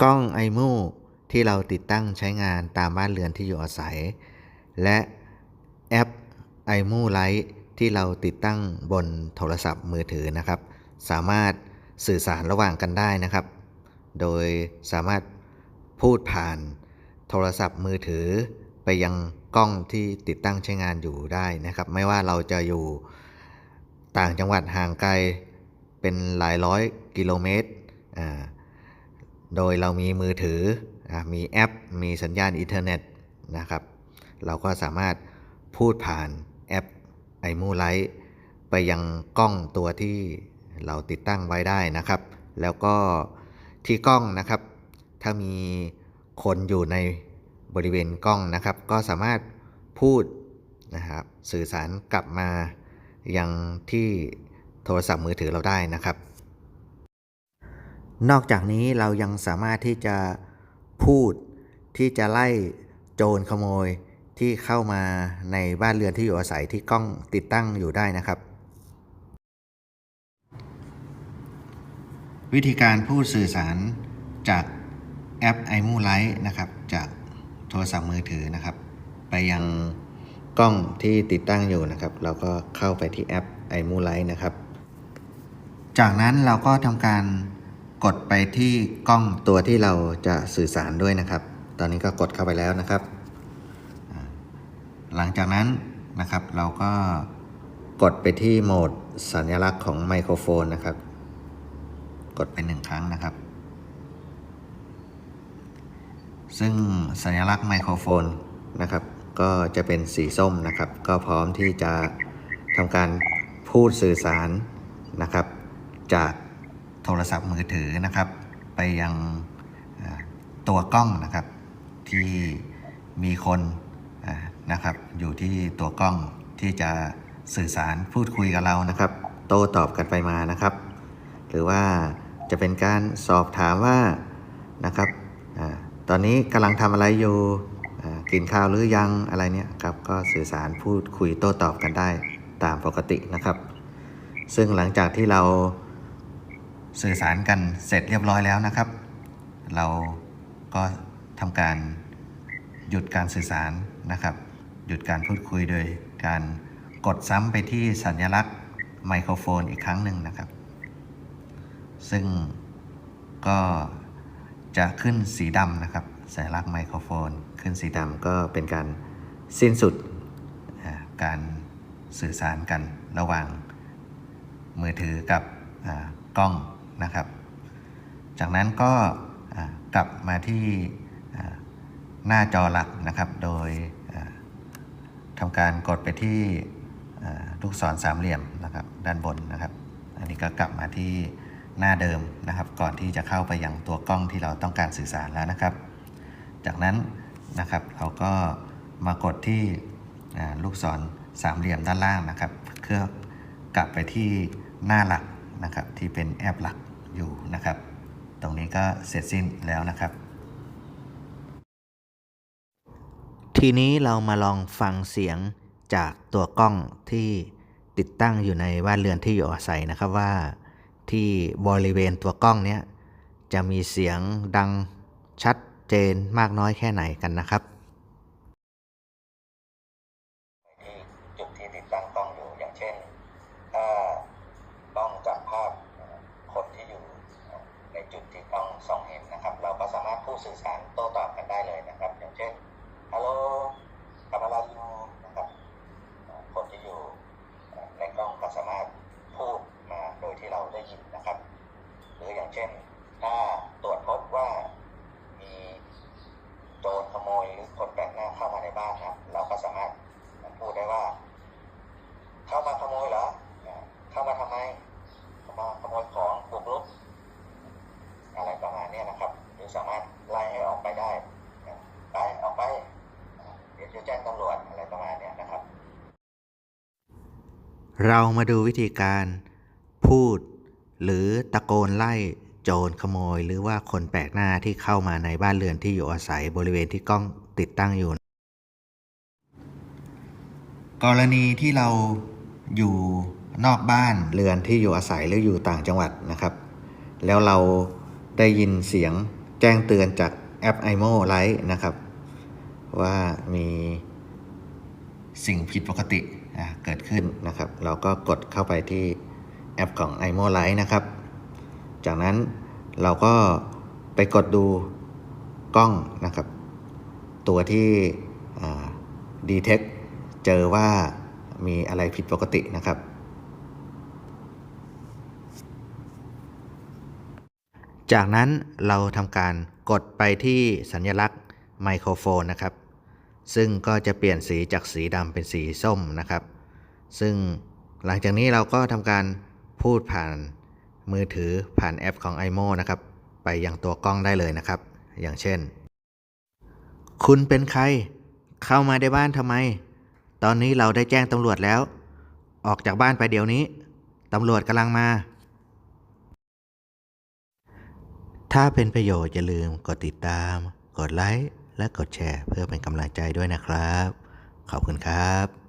กล้องไอมูที่เราติดตั้งใช้งานตามบ้านเรือนที่อยู่อาศัย และแอป i m o Lite ที่เราติดตั้งบนโทรศัพท์มือถือนะครับ สามารถสื่อสารระหว่างกันได้นะครับ โดยสามารถพูดผ่านโทรศัพท์มือถือ ไปยังกล้องที่ติดตั้งใช้งานอยู่ได้นะครับ ไม่ว่าเราจะอยู่ต่างจังหวัดห่างไกลเป็นหลายร้อยกิโลเมตรอ่า โดยเรามีมือถืออมีแอป มีสัญญาณอินเทอร์เน็ตนะครับ เราก็สามารถพูดผ่านแอป i m o Lite ไปยังกล้องตัวที่เราติดตั้งไว้ได้นะครับ แล้วก็ที่กล้องนะครับ ถ้ามีคนอยู่ในบริเวณกล้องนะครับ ก็สามารถพูดนะครับสื่อสารกลับมายังที่โทรศัพท์มือถือเราได้นะครับ นอกจากนี้เรายังสามารถที่จะพูดที่จะไล่โจรขโมยที่เข้ามาในบ้านเรือนที่อยู่อาศัยที่กล้องติดตั้งอยู่ได้นะครับ วิธีการพูดสื่อสารจากแอป i m o Lite นะครับ จากโทรศัพท์มือถือนะครับ ไปยังกล้องที่ติดตั้งอยู่นะครับ เราก็เข้าไปที่แอป i m o Lite นะครับ จากนั้นเราก็ทำการ กดไปที่กล้องตัวที่เราจะสื่อสารด้วยนะครับ ตอนนี้ก็กดเข้าไปแล้วนะครับ หลังจากนั้นนะครับเราก็กดไปที่โหมดสัญลักษณ์ของไมโครโฟนนะครับ กดไปหนึ่งครั้งนะครับ ซึ่งสัญลักษณ์ไมโครโฟนนะครับ ก็จะเป็นสีส้มนะครับ ก็พร้อมที่จะทำการพูดสื่อสารนะครับ จาก โทรศัพท์มือถือนะครับ ไปยังตัวกล้องนะครับ ที่มีคนนะครับ อยู่ที่ตัวกล้องที่จะสื่อสารพูดคุยกับเรานะครับ โต้ตอบกันไปมานะครับ หรือว่าจะเป็นการสอบถามว่านะครับอตอนนี้กำลังทำอะไรอยู่กินข้าวหรือยังอะไรเนี่ยครับก็สื่อสารพูดคุยโต้ตอบกันได้ตามปกตินะครับ ซึ่งหลังจากที่เรา สื่อสารกันเสร็จเรียบร้อยแล้วนะครับ เราก็ทำการหยุดการสื่อสารนะครับ หยุดการพูดคุยโดยการกดซ้ำไปที่สัญลักษณ์ไมโครโฟนอีกครั้งหนึ่งนะครับ ซึ่งก็จะขึ้นสีดำนะครับ สัญลักษณ์ไมโครโฟน ขึ้นสีดำก็เป็นการสิ้นสุดการสื่อสารกันระหว่างมือถือกับกล้อง นะครับ จากนั้นก็กลับมาที่หน้าจอหลักนะครับ โดยทำการกดไปที่ลูกศรสามเหลี่ยมนะครับด้านบนนะครับ อันนี้ก็กลับมาที่หน้าเดิมนะครับ ก่อนที่จะเข้าไปยังตัวกล้องที่เราต้องการสื่อสารแล้วนะครับ จากนั้นนะครับเราก็มากดที่ลูกศรสามเหลี่ยมด้านล่างนะครับเพื่อกลับไปที่หน้าหลัก นะครับที่เป็นแอปหลักอยู่นะครับ ตรงนี้ก็เสร็จสิ้นแล้วนะครับ ทีนี้เรามาลองฟังเสียงจากตัวกล้องที่ติดตั้งอยู่ในบ้านเรือนที่อยู่อาศัยนะครับว่าที่บริเวณตัวกล้องเนี้ยจะมีเสียงดังชัดเจนมากน้อยแค่ไหนกันนะครับ ที่จุดที่ติดตั้งกล้องอยู่อย่างเช่น ถ้ากล้องจับภาพคนที่อยู่ในจุดที่กล้องส่องเห็นนะครับ เราก็สามารถพูดสื่อสารโต้ตอบกันได้เลยนะครับ อย่างเช่นฮัลโหลทำอะไรอยู่นะครับคนที่อยู่ในกล้องก็สามารถพูดมาโดยที่เรา ได้ยินนะครับ หรืออย่างเช่น ถ้าตรวจพบว่ามีโจรขโมยหรือคนแปลกหน้าเข้ามาในบ้านนะครับเราก็สามารถพูดได้ว่า เข้ามาขโมยเหรอเข้ามาทำไมเข้ามาขโมยของบุกรุกอะไรประมาณเนี้ยนะครับ หรือสามารถไล่ให้ออกไปได้ไปออกไปเดี๋ยวจะแจ้งตำรวจอะไรประมาณเนี้ยนะครับ เรามาดูวิธีการพูด หรือตะโกนไล่โจรขโมย หรือว่าคนแปลกหน้าที่เข้ามาในบ้านเรือนที่อยู่อาศัยบริเวณที่กล้องติดตั้งอยู่ กรณีที่เราอยู่นอกบ้านเรือนที่อยู่อาศัยหรืออยู่ต่างจังหวัดนะครับ แล้วเราได้ยินเสียงแจ้งเตือนจากแอป IMO Lite นะครับ ว่ามีสิ่งผิดปกติเกิดขึ้นนะครับ เราก็กดเข้าไปที่ แอปของ IMO Lite นะครับ จากนั้นเราก็ไปกดดูกล้องนะครับ ตัวที่ดีเทคเจอว่ามีอะไรผิดปกตินะครับ จากนั้นเราทำการกดไปที่สัญลักษณ์ไมโครโฟนนะครับ ซึ่งก็จะเปลี่ยนสีจากสีดำเป็นสีส้มนะครับ ซึ่งหลังจากนี้เราก็ทำการ พูดผ่านมือถือผ่านแอปของ iMo นะครับ ไปยังตัวกล้องได้เลยนะครับ อย่างเช่น คุณเป็นใคร เข้ามาในบ้านทำไม ตอนนี้เราได้แจ้งตำรวจแล้ว ออกจากบ้านไปเดี๋ยวนี้ตำรวจกำลังมา ถ้าเป็นประโยชน์อย่าลืมกดติดตาม กดไลค์ และกดแชร์เพื่อเป็นกำลังใจด้วยนะครับ ขอบคุณครับ